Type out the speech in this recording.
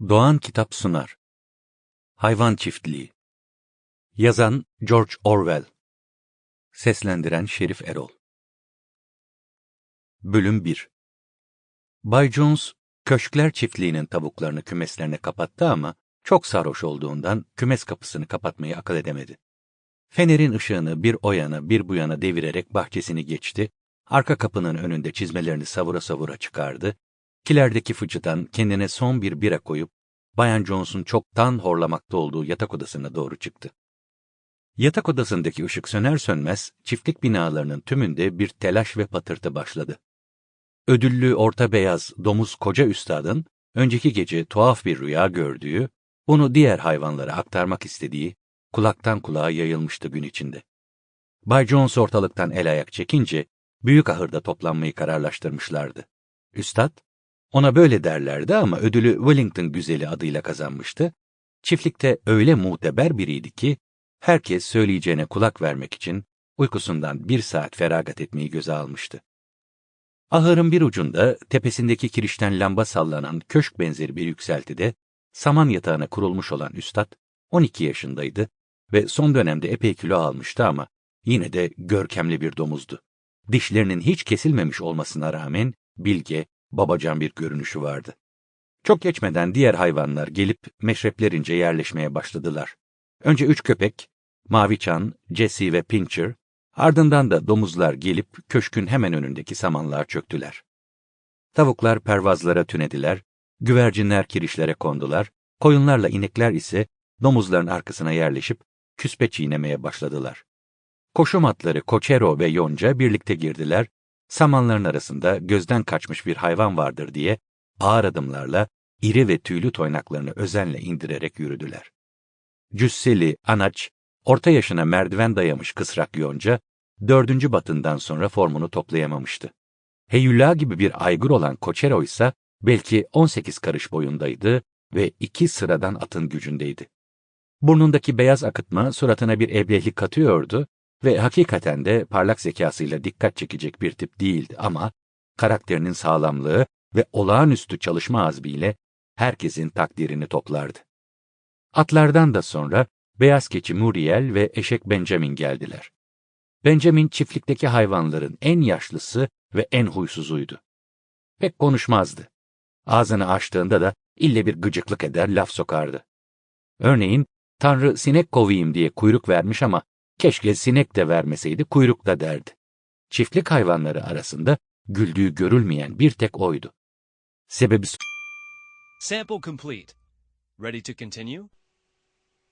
Doğan Kitap sunar. Hayvan Çiftliği. Yazan George Orwell. Seslendiren Şerif Erol. Bölüm 1 Bay Jones, Köşkler Çiftliği'nin tavuklarını kümeslerine kapattı ama çok sarhoş olduğundan kümes kapısını kapatmayı akıl edemedi. Fenerin ışığını bir o yana bir bu yana devirerek bahçesini geçti, arka kapının önünde çizmelerini savura savura çıkardı, kilerdeki fıçıdan kendine son bir bira koyup, Bayan Jones'un çoktan horlamakta olduğu yatak odasına doğru çıktı. Yatak odasındaki ışık söner sönmez, çiftlik binalarının tümünde bir telaş ve patırtı başladı. Ödüllü orta beyaz domuz koca üstadın, önceki gece tuhaf bir rüya gördüğü, bunu diğer hayvanlara aktarmak istediği, kulaktan kulağa yayılmıştı gün içinde. Bay Jones ortalıktan el ayak çekince, büyük ahırda toplanmayı kararlaştırmışlardı. Üstad, ona böyle derlerdi ama ödülü Wellington güzeli adıyla kazanmıştı. Çiftlikte öyle muteber biriydi ki, herkes söyleyeceğine kulak vermek için uykusundan bir saat feragat etmeyi göze almıştı. Ahırın bir ucunda, tepesindeki kirişten lamba sallanan köşk benzeri bir yükseltide, saman yatağına kurulmuş olan üstad, 12 yaşındaydı ve son dönemde epey kilo almıştı ama yine de görkemli bir domuzdu. Dişlerinin hiç kesilmemiş olmasına rağmen bilge, babacan bir görünüşü vardı. Çok geçmeden diğer hayvanlar gelip meşreplerince yerleşmeye başladılar. Önce üç köpek, Mavi Çan, Jesse ve Pincher, ardından da domuzlar gelip köşkün hemen önündeki samanlığa çöktüler. Tavuklar pervazlara tünediler, güvercinler kirişlere kondular, koyunlarla inekler ise domuzların arkasına yerleşip küspe çiğnemeye başladılar. Koşum atları Koçero ve Yonca birlikte girdiler samanların arasında gözden kaçmış bir hayvan vardır diye ağır adımlarla iri ve tüylü toynaklarını özenle indirerek yürüdüler. Cüsseli, anaç, orta yaşına merdiven dayamış kısrak yonca, dördüncü batından sonra formunu toplayamamıştı. Heyula gibi bir aygır olan Koçero ise belki 18 karış boyundaydı ve iki sıradan atın gücündeydi. Burnundaki beyaz akıtma suratına bir eblehlik katıyordu ve hakikaten de parlak zekasıyla dikkat çekecek bir tip değildi ama karakterinin sağlamlığı ve olağanüstü çalışma azmiyle herkesin takdirini toplardı. Atlardan da sonra beyaz keçi Muriel ve eşek Benjamin geldiler. Benjamin çiftlikteki hayvanların en yaşlısı ve en huysuzuydu. Pek konuşmazdı. Ağzını açtığında da ille bir gıcıklık eder laf sokardı. Örneğin, Tanrı sinek kovayım diye kuyruk vermiş ama Keşke sinek de vermeseydi kuyruk da derdi. Çiftlik hayvanları arasında güldüğü görülmeyen bir tek oydu. Sebebi Sample complete. Ready to continue?